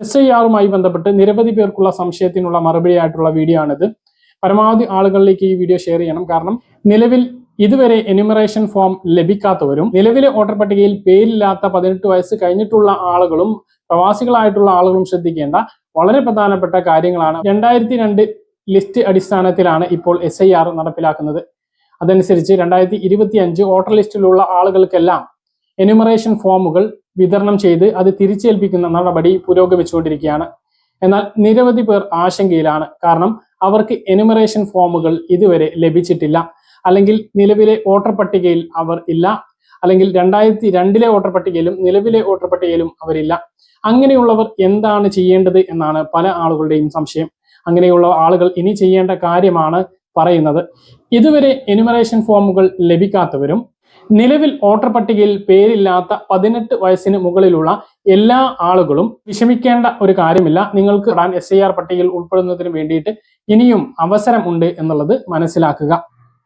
S I ആറുമായി ബന്ധപ്പെട്ട് നിരവധി പേർക്കുള്ള സംശയത്തിനുള്ള മറുപടിയായിട്ടുള്ള വീഡിയോ ആണിത്. പരമാവധി ആളുകളിലേക്ക് ഈ വീഡിയോ ഷെയർ ചെയ്യണം. കാരണം നിലവിൽ ഇതുവരെ എന്യൂമറേഷൻ ഫോം ലഭിക്കാത്തവരും നിലവിലെ വോട്ടർ പട്ടികയിൽ പേരില്ലാത്ത പതിനെട്ട് വയസ്സ് കഴിഞ്ഞിട്ടുള്ള ആളുകളും പ്രവാസികളായിട്ടുള്ള ആളുകളും ശ്രദ്ധിക്കേണ്ട വളരെ പ്രധാനപ്പെട്ട കാര്യങ്ങളാണ്. രണ്ടായിരത്തി രണ്ട് ലിസ്റ്റ് അടിസ്ഥാനത്തിലാണ് ഇപ്പോൾ എസ് ഐ ആർ നടപ്പിലാക്കുന്നത്. അതനുസരിച്ച് രണ്ടായിരത്തി ഇരുപത്തി അഞ്ച് വോട്ടർ ലിസ്റ്റിലുള്ള ആളുകൾക്കെല്ലാം എന്യൂമറേഷൻ ഫോമുകൾ വിതരണം ചെയ്ത് അത് തിരിച്ചേൽപ്പിക്കുന്ന നടപടി പുരോഗമിച്ചുകൊണ്ടിരിക്കുകയാണ് എന്നാൽ നിരവധി പേർ ആശങ്കയിലാണ്. കാരണം അവർക്ക് എനുമറേഷൻ ഫോമുകൾ ഇതുവരെ ലഭിച്ചിട്ടില്ല. അല്ലെങ്കിൽ നിലവിലെ വോട്ടർ പട്ടികയിൽ അവർ ഇല്ല. അല്ലെങ്കിൽ രണ്ടായിരത്തി രണ്ടിലെ വോട്ടർ പട്ടികയിലും നിലവിലെ വോട്ടർ പട്ടികയിലും അവരില്ല. അങ്ങനെയുള്ളവർ എന്താണ് ചെയ്യേണ്ടത് എന്നാണ് പല ആളുകളുടെയും സംശയം. അങ്ങനെയുള്ള ആളുകൾ ഇനി ചെയ്യേണ്ട കാര്യമാണ് പറയുന്നത്. ഇതുവരെ എനുമറേഷൻ ഫോമുകൾ ലഭിക്കാത്തവരും നിലവിൽ വോട്ടർ പട്ടികയിൽ പേരില്ലാത്ത പതിനെട്ട് വയസ്സിന് മുകളിലുള്ള എല്ലാ ആളുകളും വിഷമിക്കേണ്ട ഒരു കാര്യമില്ല. നിങ്ങൾക്ക് എസ് ഐ ആർ പട്ടികയിൽ ഉൾപ്പെടുന്നതിന് വേണ്ടിയിട്ട് ഇനിയും അവസരം ഉണ്ട് എന്നുള്ളത് മനസ്സിലാക്കുക.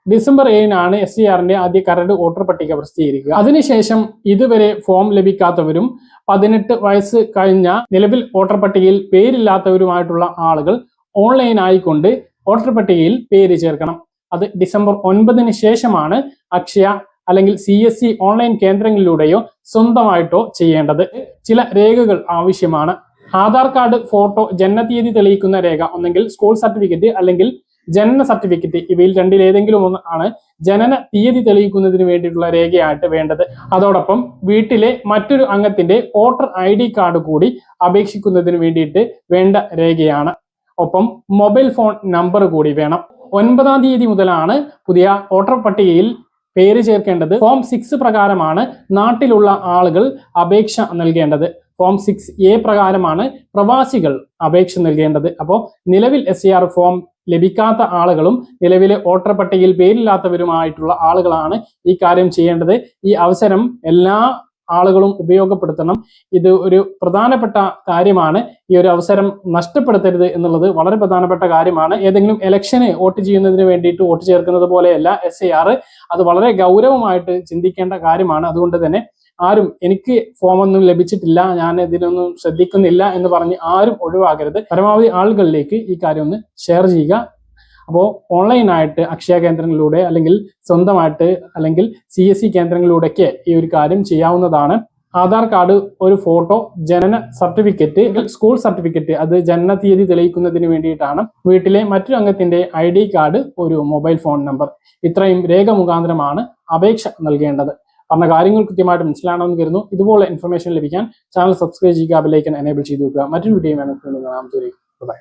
ഡിസംബർ ഏഴിനാണ് എസ് സി ആറിന്റെ ആദ്യ കരട് വോട്ടർ പട്ടിക പ്രസിദ്ധീകരിക്കുക. അതിനുശേഷം ഇതുവരെ ഫോം ലഭിക്കാത്തവരും പതിനെട്ട് വയസ്സ് കഴിഞ്ഞ നിലവിൽ വോട്ടർ പട്ടികയിൽ പേരില്ലാത്തവരുമായിട്ടുള്ള ആളുകൾ ഓൺലൈൻ ആയിക്കൊണ്ട് വോട്ടർ പട്ടികയിൽ പേര് ചേർക്കണം. അത് ഡിസംബർ ഒൻപതിന് ശേഷമാണ് അക്ഷയ അല്ലെങ്കിൽ സി എസ് സി ഓൺലൈൻ കേന്ദ്രങ്ങളിലൂടെയോ സ്വന്തമായിട്ടോ ചെയ്യേണ്ടത്. ചില രേഖകൾ ആവശ്യമാണ്. ആധാർ കാർഡ് ഫോട്ടോ ജനനതീയതി തെളിയിക്കുന്ന രേഖ ഒന്നെങ്കിൽ സ്കൂൾ സർട്ടിഫിക്കറ്റ് അല്ലെങ്കിൽ ജനന സർട്ടിഫിക്കറ്റ് ഇവയിൽ രണ്ടിൽ ഏതെങ്കിലും ഒന്ന് ആണ് ജനന തീയതി തെളിയിക്കുന്നതിന് വേണ്ടിയിട്ടുള്ള രേഖയായിട്ട് വേണ്ടത്. അതോടൊപ്പം വീട്ടിലെ മറ്റൊരു അംഗത്തിന്റെ വോട്ടർ ഐ ഡി കാർഡ് കൂടി അപേക്ഷിക്കുന്നതിന് വേണ്ടിയിട്ട് വേണ്ട രേഖയാണ്. ഒപ്പം മൊബൈൽ ഫോൺ നമ്പർ കൂടി വേണം. ഒൻപതാം തീയതി മുതലാണ് പുതിയ വോട്ടർ പട്ടികയിൽ പേര് ചേർക്കേണ്ടത് ഫോം സിക്സ് പ്രകാരമാണ് നാട്ടിലുള്ള ആളുകൾ അപേക്ഷ നൽകേണ്ടത്. ഫോം സിക്സ് എ പ്രകാരമാണ് പ്രവാസികൾ അപേക്ഷ നൽകേണ്ടത്. അപ്പോൾ നിലവിൽ എസ് ഫോം ലഭിക്കാത്ത ആളുകളും നിലവിലെ വോട്ടർ പട്ടികയിൽ പേരില്ലാത്തവരുമായിട്ടുള്ള ആളുകളാണ് ഈ കാര്യം ചെയ്യേണ്ടത്. ഈ അവസരം എല്ലാ ആളുകളും ഉപയോഗപ്പെടുത്തണം. ഇത് ഒരു പ്രധാനപ്പെട്ട കാര്യമാണ്. ഈ ഒരു അവസരം നഷ്ടപ്പെടുത്തരുത് എന്നുള്ളത് വളരെ പ്രധാനപ്പെട്ട കാര്യമാണ്. ഏതെങ്കിലും ഇലക്ഷന് വോട്ട് ചെയ്യുന്നതിന് വേണ്ടിയിട്ട് വോട്ട് ചേർക്കുന്നത് പോലെയല്ല എസ് അത് വളരെ ഗൗരവമായിട്ട് ചിന്തിക്കേണ്ട കാര്യമാണ്. അതുകൊണ്ട് തന്നെ ആരും എനിക്ക് ഫോമൊന്നും ലഭിച്ചിട്ടില്ല ഞാൻ ഇതിനൊന്നും ശ്രദ്ധിക്കുന്നില്ല എന്ന് പറഞ്ഞ് ആരും ഒഴിവാകരുത്. പരമാവധി ആളുകളിലേക്ക് ഈ കാര്യം ഒന്ന് ഷെയർ ചെയ്യുക. അപ്പോൾ ഓൺലൈനായിട്ട് അക്ഷയ കേന്ദ്രങ്ങളിലൂടെ അല്ലെങ്കിൽ സ്വന്തമായിട്ട് അല്ലെങ്കിൽ സി എസ് സി കേന്ദ്രങ്ങളിലൂടെയൊക്കെ ഈ ഒരു കാര്യം ചെയ്യാവുന്നതാണ്. ആധാർ കാർഡ് ഒരു ഫോട്ടോ ജനന സർട്ടിഫിക്കറ്റ് സ്കൂൾ സർട്ടിഫിക്കറ്റ് അത് ജനന തീയതി തെളിയിക്കുന്നതിന് വേണ്ടിയിട്ടാണ്. വീട്ടിലെ മറ്റൊരു അംഗത്തിന്റെ ഐ ഡി കാർഡ് ഒരു മൊബൈൽ ഫോൺ നമ്പർ. ഇത്രയും രേഖ മുഖാന്തരമാണ് അപേക്ഷ നൽകേണ്ടത്. പറഞ്ഞ കാര്യങ്ങൾ കൃത്യമായിട്ട് മനസ്സിലാണെന്ന് കരുതുന്നു. ഇതുപോലെ ഇൻഫർമേഷൻ ലഭിക്കാൻ ചാനൽ സബ്സ്ക്രൈബ് ചെയ്യുക ബെല്ലൈക്കൻ എനേബിൾ ചെയ്തു വെക്കുക. മറ്റൊരു വീഡിയോ നാം ബൈ